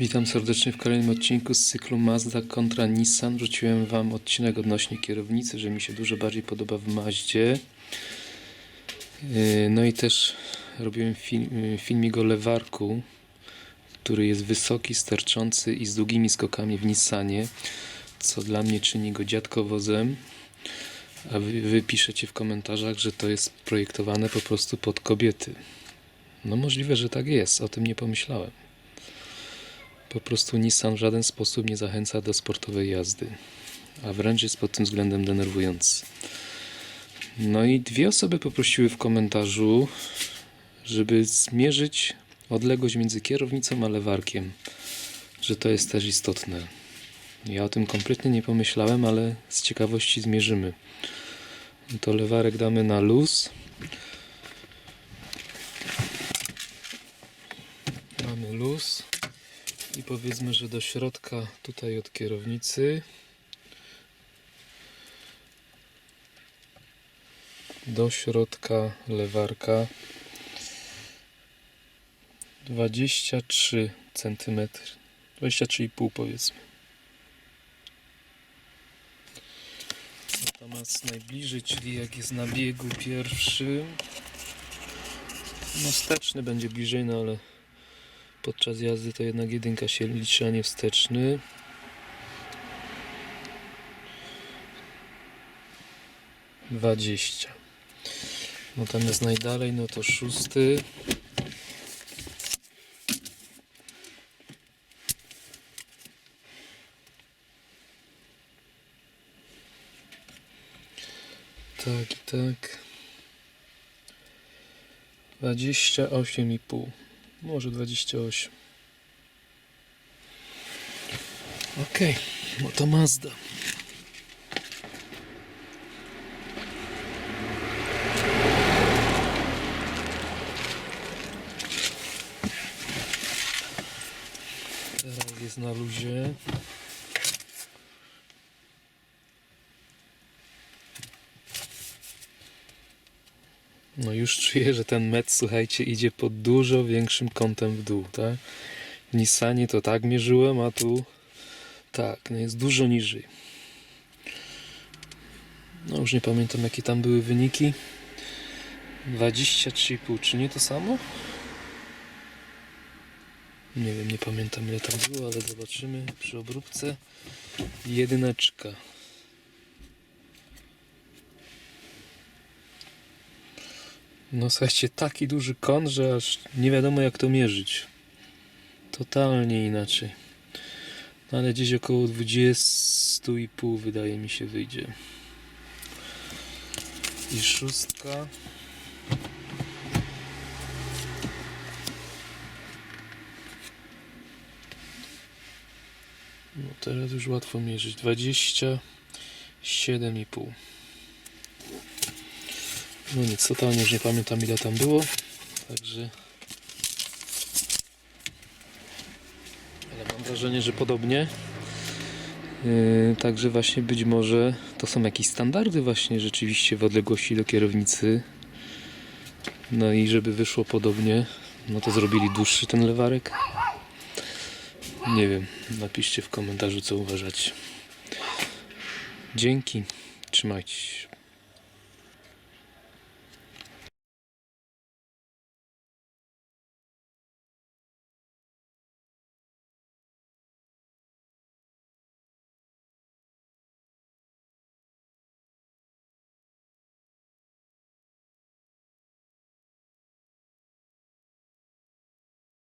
Witam serdecznie w kolejnym odcinku z cyklu Mazda kontra Nissan. Wrzuciłem Wam odcinek odnośnie kierownicy, że mi się dużo bardziej podoba w Mazdzie. Yy, No i też robiłem film, yy, filmik o lewarku, który jest wysoki, sterczący i z długimi skokami w Nissanie, co dla mnie czyni go dziadkowozem. A wy, wy piszecie w komentarzach, że to jest projektowane po prostu pod kobiety. No możliwe, że tak jest, o tym nie pomyślałem. Po prostu Nissan w żaden sposób nie zachęca do sportowej jazdy, a wręcz jest pod tym względem denerwujący. No i dwie osoby poprosiły w komentarzu, żeby zmierzyć odległość między kierownicą a lewarkiem, że to jest też istotne. Ja o tym kompletnie nie pomyślałem, ale z ciekawości zmierzymy. To lewarek damy na luz. Mamy luz. I powiedzmy, że do środka tutaj od kierownicy. Do środka lewarka. 23 cm 23,5 powiedzmy. Natomiast najbliżej czyli jak jest na biegu pierwszym no wsteczny będzie bliżej no ale podczas jazdy to jednak jedynka się liczy, a nie wsteczny. Dwadzieścia. Natomiast najdalej, no to szósty. Tak tak. Dwadzieścia osiem i pół. Może 28. Okej, no to Mazda. Teraz jest na luzie. No już czuję, że ten met, słuchajcie, idzie pod dużo większym kątem w dół, tak? W Nissanie to tak mierzyłem, a tu tak, no jest dużo niżej. No już nie pamiętam jakie tam były wyniki. 23,5, czy nie to samo? Nie wiem, nie pamiętam ile tam było, ale zobaczymy przy obróbce. Jedyneczka. No słuchajcie, taki duży kąt, że aż nie wiadomo jak to mierzyć. Totalnie inaczej. No ale gdzieś około 20,5 wydaje mi się wyjdzie. I szóstka. No teraz już łatwo mierzyć. 27,5. No nic, totalnie już nie pamiętam ile tam było. Także. Ale mam wrażenie, że podobnie. Yy, także właśnie być może to są jakieś standardy właśnie rzeczywiście w odległości do kierownicy. No i żeby wyszło podobnie, no to zrobili dłuższy ten lewarek. Nie wiem, napiszcie w komentarzu co uważacie. Dzięki, trzymajcie się.